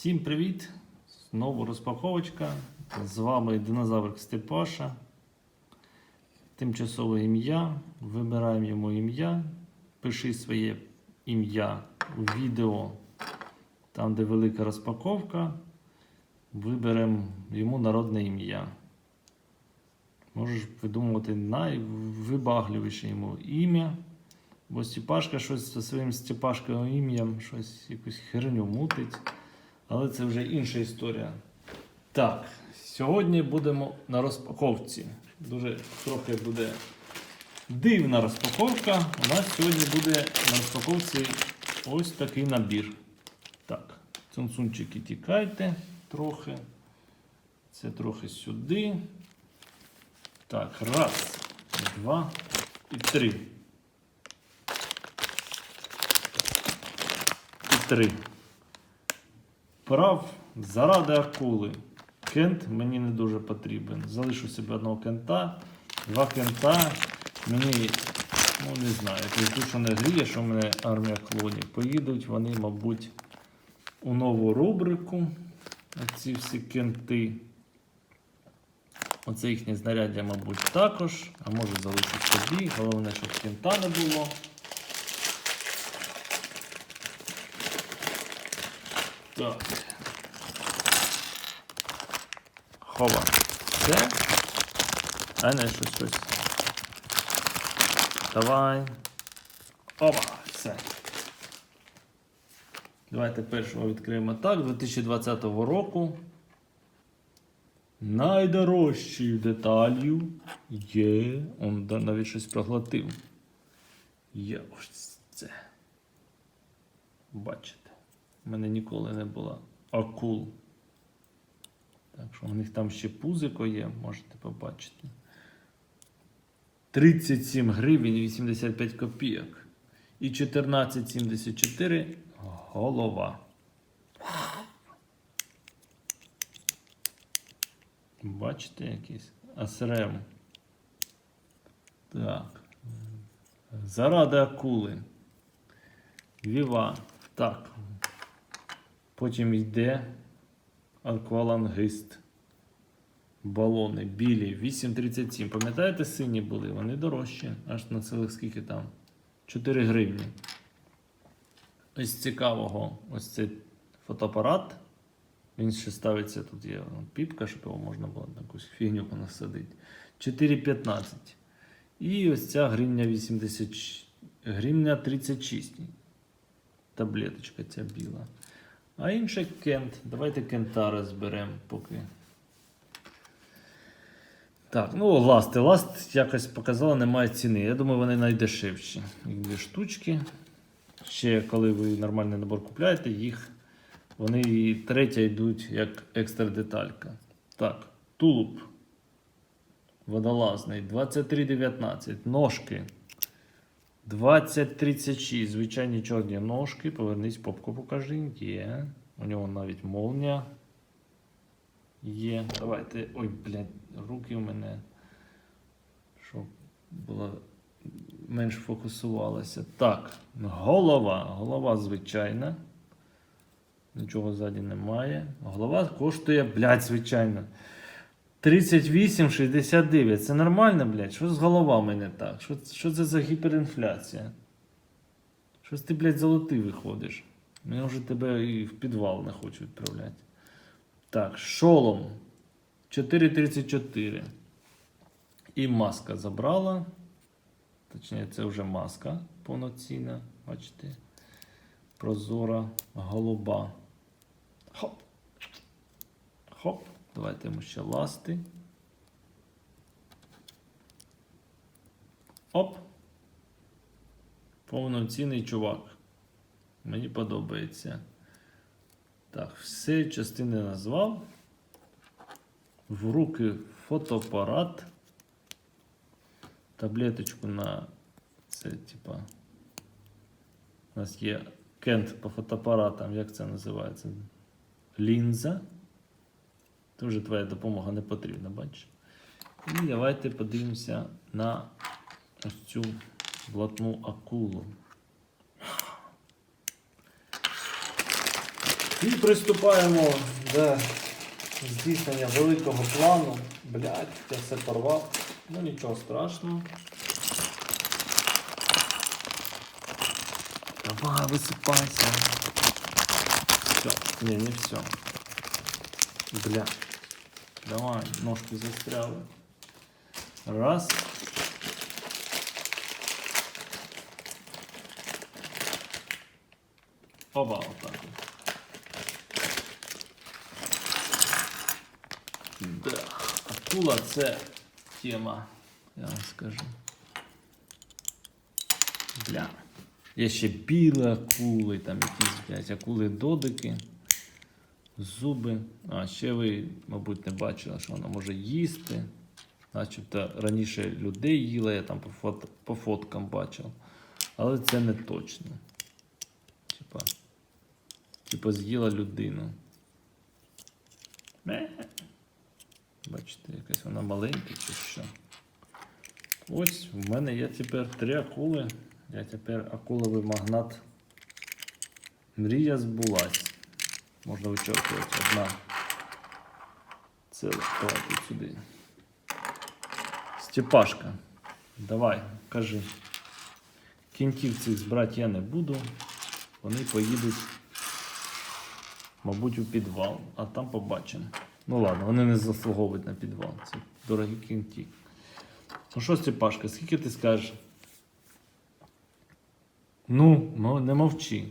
Всім привіт! Знову розпаковочка. З вами динозавр Степаша. Тимчасове ім'я. Вибираємо йому ім'я. Пиши своє ім'я у відео, там, де велика розпаковка. Виберемо йому народне ім'я. Можеш придумувати найвибагливіше йому ім'я. Бо Степашка щось зі своїм Степашковим ім'ям, щось якусь херню мутить. Але це вже інша історія. Так, сьогодні будемо на розпаковці. Дуже трохи буде дивна розпаковка. У нас сьогодні буде на розпаковці ось такий набір. Так, цунцунчики тікайте трохи. Це трохи сюди. Так, раз, два і три. І три. Прав заради акули. Кент мені не дуже потрібен. Залишу собі одного кента, два кента. Мені, ну не знаю, якось душа не гріє, що в мене армія клонів. Поїдуть вони, мабуть, у нову рубрику. Ці всі кенти. Оце їхнє знаряддя, мабуть, також. А може залишити собі. Головне, щоб кента не було. Так. Хова. Це. А не щось щось. Давай. Опа, все. Давайте першого відкриємо так. 2020 року. Найдорожчою деталью є. Он навіть щось проглотив. Є ось це. Бачите. У мене ніколи не було акул. Так що у них там ще пузико є, можете побачити. 37 гривень 85 копійок. І 14,74 голова. Бачите якийсь? АСРМ. Так. Заради акули. Віва. Так. Потім йде аквалангист. Балони білі. 8,37. Пам'ятаєте, сині були? Вони дорожчі. Аж на цілих скільки там? 4 гривні. Ось цікавого, ось цей фотоапарат. Він ще ставиться, тут є ну, піпка, щоб його можна було на якусь фігню понасадити. 4,15. І ось ця гривня 80, гривня 36. Таблеточка ця біла. А інше кент. Давайте кента розберемо поки. Так, ну ласти. Ласт якось показала, немає ціни. Я думаю, вони найдешевші. Їх дві штучки. Ще коли ви нормальний набор купляєте, їх вони і третя йдуть як екстра деталька. Так, тулуб водолазний 23,19. Ножки 20,36. Звичайні чорні ножки. Повернись попку покажи. Є. У нього навіть молния є. Давайте. Ой, блядь, руки у мене. Щоб було менш фокусувалося. Так, голова. Голова звичайна. Нічого ззаді немає. Голова коштує, блядь, звичайно. 38,69. Це нормально, блядь? Що з головами не так? Що, що це за гіперінфляція? Щось ти, блядь, золотий виходиш. Мені вже тебе і в підвал не хочу відправляти. Так, шолом 4,34. І маска забрала. Точніше, це вже маска повноцінна. Бачите? Прозора голуба. Хоп. Хоп. Давайте йому ще ласти. Оп. Повноцінний чувак. Мені подобається. Так, все частини назвав. В руки фотоапарат. Таблеточку на це, типа. У нас є кент по фотоапаратам, як це називається? Лінза. Дуже твоя допомога не потрібна, бачиш? І давайте подивимося на ось цю блатну акулу. І приступаємо до здійснення великого плану. Блять, я все порвав. Ну нічого страшного. Давай, висипайся. Все. Не, не все. Бля. Давай, ножки застряли. Раз. Оба, отак. от. Да. Акула це тема, я вам скажу. Бля. Є ще білі акули, там якісь блядь, акули-додики, зуби. А ще ви, мабуть, не бачили, що вона може їсти. Начебто раніше людей їла, я там по, фото, по фоткам бачив. Але це не точно. Типа, типа з'їла людину. Бачите, якась вона маленька чи що. Ось в мене є тепер три акули. Я тепер акуловий магнат. Мрія збулась. Можна вичерпувати одна. Це давайте сюди. Степашка, давай, кажи. Кінтів цих збирати я не буду. Вони поїдуть, мабуть, у підвал, а там побачимо. Ну ладно, вони не заслуговують на підвал. Це дорогі кінті. Ну що, Степашка, скільки ти скажеш? Ну не мовчи.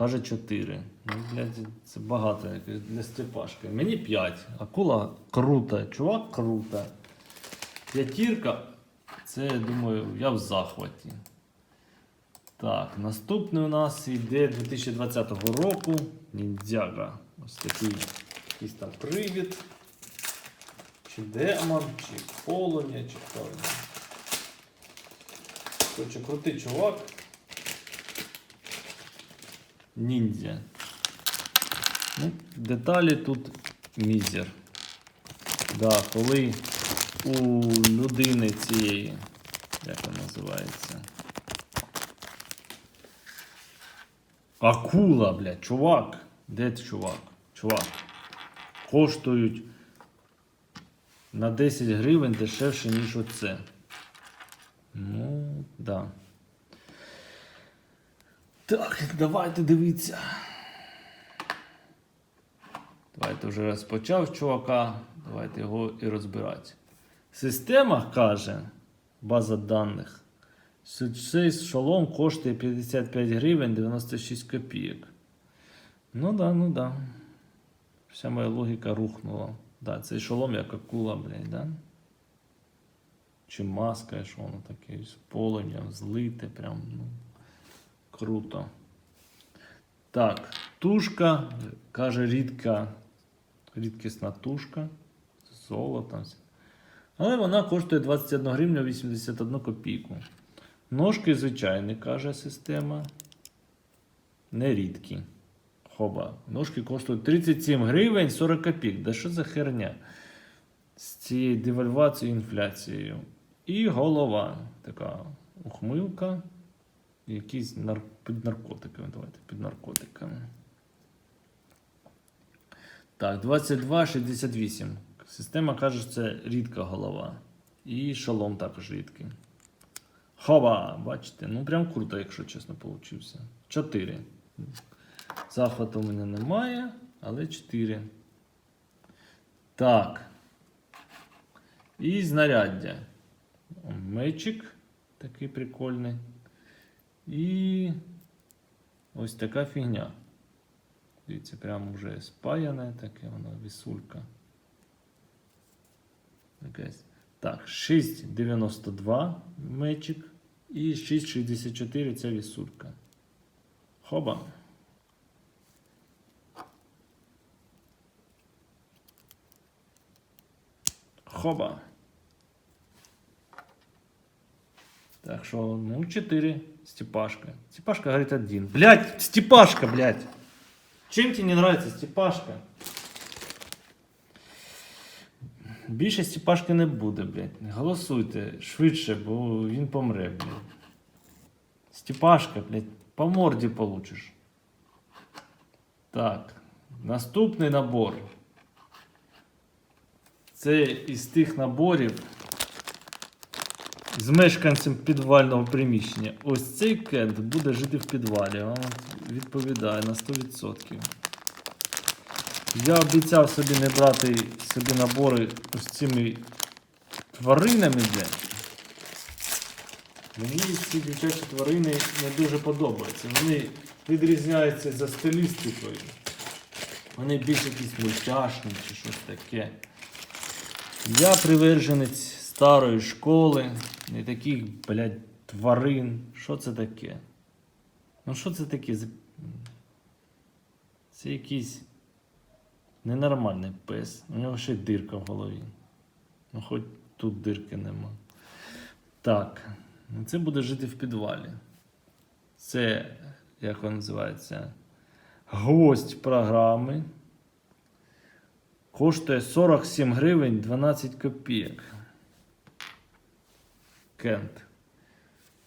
Каже 4. Ну, блядь, це багато для Степашки. Мені 5. Акула крута, чувак крута. П'ятірка, це, я думаю, я в захваті. Так, наступний у нас йде 2020 року. Ніндзяга. Ось такий якийсь там привід. Чи демон, чи полоня, чи хто. Короче, крутий чувак. Ніндзя. Ну, деталі тут мізер. Да, коли у людини цієї, як вона називається? Акула, блядь, чувак. Де чувак? Чувак. Коштують на 10 гривень дешевше, ніж оце. Ну, да. Так, давайте дивіться. Давайте вже розпочав чувака. Давайте його і розбирати. Система каже, база даних, що цей шолом коштує 55 гривень 96 копійок. Ну да, ну да. Вся моя логіка рухнула. Да, цей шолом як акула, блядь, да? Чи маска, що воно таке, з полум'ям, злите, прям, ну, круто. Так, тушка, каже рідка, рідкісна тушка з золотом. Але вона коштує 21 гривню 81 копійку. Ножки звичайні, каже система. Не рідкі. Хоба. Ножки коштують 37 гривень 40 копійок. Да що за херня? З цією девальвацією інфляцією. І голова. Така ухмилка. Якісь нар... під наркотиками. Давайте під наркотиками. Так, 22,68. Система каже, що це рідка голова. І шолом також рідкий. Хоба! Бачите? Ну прям круто, якщо чесно, получився. 4. Захвату у мене немає, але 4. Так. І знаряддя. Мечик такий прикольний. І ось така фігня. Дивіться, прямо вже спаяне, таке воно вісулька. Якась. Так, 6,92 мечик і 6,64 це вісулька. Хоба. Хоба. Так що, ну, 4. Степашка. Степашка говорит один. Блять, Степашка, блядь. Чем тебе не нравится Степашка? Більше Степашки не буде, блядь. Голосуйте швидше, бо він помре, блядь. Степашка, блядь, по морді получиш. Так, наступний набор. Це із тих наборів з мешканцем підвального приміщення. Ось цей кент буде жити в підвалі. Він відповідає на 100%. Я обіцяв собі не брати собі набори з цими тваринами, блядь. Мені ці дитячі тварини не дуже подобаються. Вони відрізняються за стилістикою. Вони більш якісь мультяшні чи щось таке. Я приверженець старої школи, не таких, блядь, тварин. Що це таке? Ну що це таке? Це якийсь ненормальний пес. У нього ще дирка в голові. Ну хоч тут дирки нема. Так, це буде жити в підвалі. Це, як він називається, гвоздь програми. Коштує 47 гривень 12 копійок. Кент.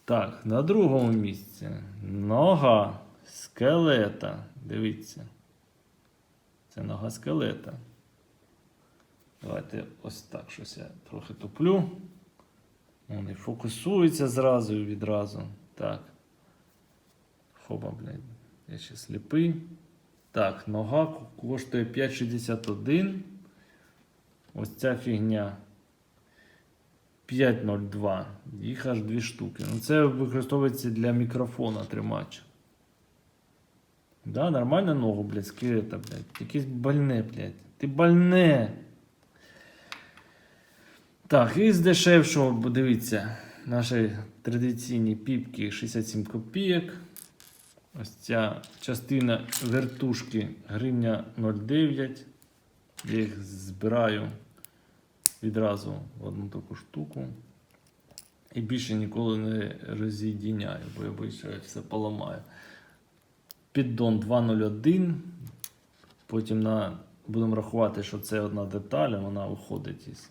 Так, на другому місці нога скелета. Дивіться. Це нога скелета. Давайте ось так щось я трохи туплю. Вони фокусуються зразу і відразу. Так. Хоба, блядь. Я ще сліпий. Так, нога коштує 5,61. Ось ця фігня 5,02. Їх аж дві штуки. Ну, це використовується для мікрофона тримач. Да, нормально ногу, блядь, скелета, блядь. Якесь больне, блядь. Ти больне. Так, і з дешевшого, дивіться, наші традиційні піпки 67 копійок. Ось ця частина вертушки гривня 0,9. Я їх збираю відразу в одну таку штуку. І більше ніколи не роз'єдіняю, бо я боюся, що я все поламаю. Піддон 201. Потім на, будемо рахувати, що це одна деталь, вона виходить із.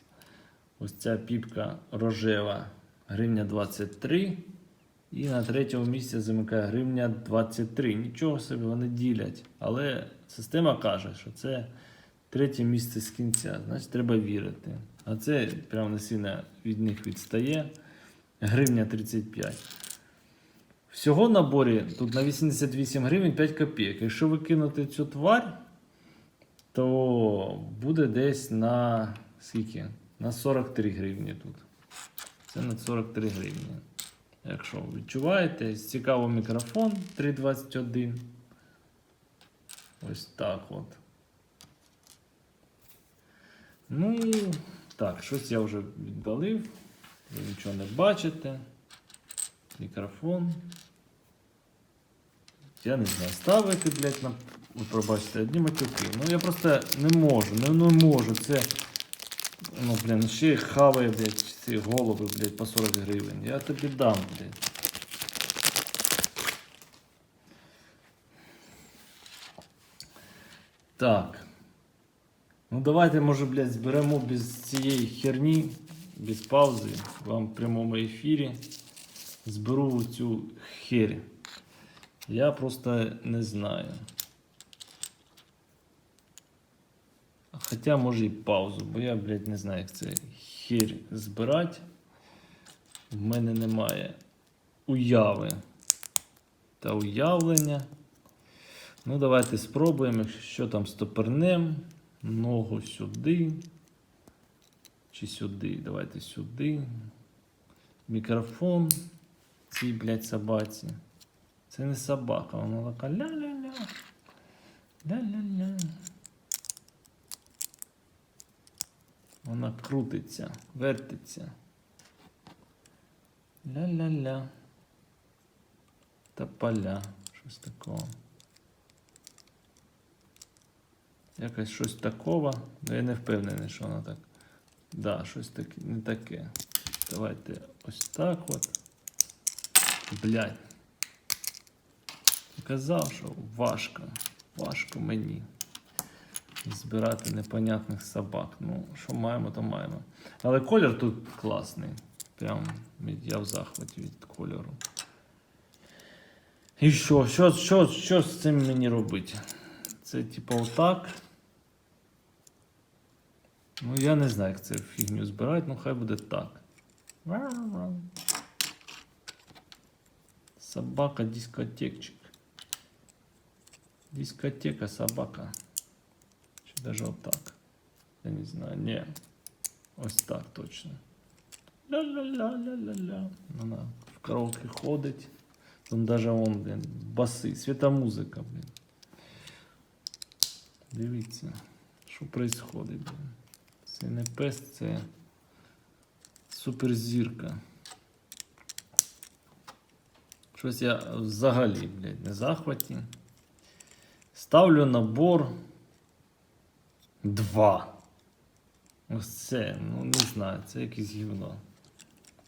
Ось ця піпка рожева гривня 23. І на третьому місці замикає гривня 23. Нічого собі вони ділять. Але система каже, що це третє місце з кінця. Значить, треба вірити. А це прямо не сильно від них відстає. Гривня 35. Всього в наборі тут на 88 гривень 5 копійок. Якщо викинути цю тварь, то буде десь на скільки? На 43 гривні тут. Це на 43 гривні. Якщо відчуваєте, цікаво мікрофон 321. Ось так от. Ну, так, щось я вже віддалив. Ви нічого не бачите. Мікрофон. Я не знаю, ставити, блядь, на. Ви пробачте, одні матюки. Ну я просто не можу, не, не можу. Це. Ну, блін, ще хаває, блядь, ці голуби, блядь, по 40 гривень. Я тобі дам, блядь. Так. Ну давайте, може, блядь, зберемо без цієї херні, без паузи, вам в прямому ефірі. Зберу цю херь. Я просто не знаю. Хоча може і паузу, бо я, блядь, не знаю, як це хір збирати. В мене немає уяви та уявлення. Ну, давайте спробуємо, що там з стопернем. Ногу сюди. Чи сюди? Давайте сюди. Мікрофон цій, блядь, собаці. Це не собака, вона така ля-ля-ля. Ля-ля-ля. Вона крутиться, вертиться. Ля-ля-ля. Та поля. Щось такого. Якось щось такого. Ну, я не впевнений, що воно так. Да, щось таке, не таке. Давайте ось так от. Блядь. Казав, що важко. Важко мені збирати непонятних собак. Ну, що маємо, то маємо. Але колір тут класний. Прям я в захваті від кольору. І що? Що, що, що з цим мені робити? Це типа отак. Ну, я не знаю, як це фігню збирають, ну хай буде так. Собака дискотекчик. Дискотека собака. Чи даже отак. Я не знаю. Не. Ось так точно. Ля-ля-ля-ля-ля-ля. Вона в караоке ходить. Там даже он, блін, баси, світомузика, блін. Дивіться, що происходить, блін. Це не пес, це суперзірка. Щось я взагалі, блядь, не захваті. Ставлю набор 2. Ось це, ну не знаю, це якесь гівно.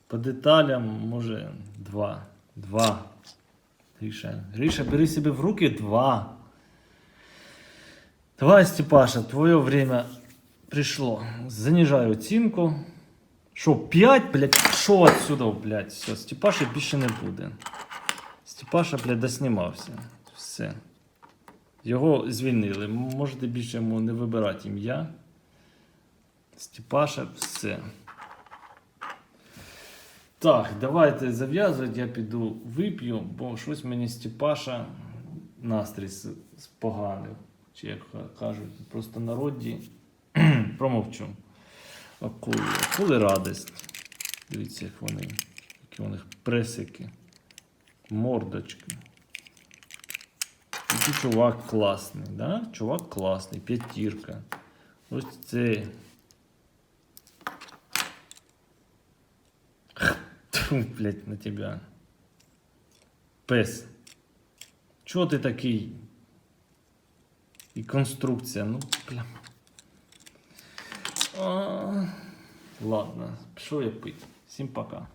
По деталям, може, 2. 2. Гриша. Гриша, бери себе в руки 2. Давай, Степаша, твое время пришло. Занижаю оцінку. Що, 5, блядь, що отсюда, блядь, все, Степаша більше не буде. Степаша, блядь, доснімався. Все. Його звільнили. Можете більше йому не вибирати ім'я. Степаша, все. Так, давайте зав'язувати, я піду вип'ю, бо щось мені Степаша настрій споганив. Чи як кажуть, просто народі промовчу. Акули. Акули радість. Дивіться, як вони, які у них пресики, мордочки. Який чувак класний, да? Чувак класний, п'ятірка. Ось цей. Тьфу, блядь, на тебя. Пес. Чого ти такий? І конструкція, ну, бля. Ладно, пішов я пить. Всім пока.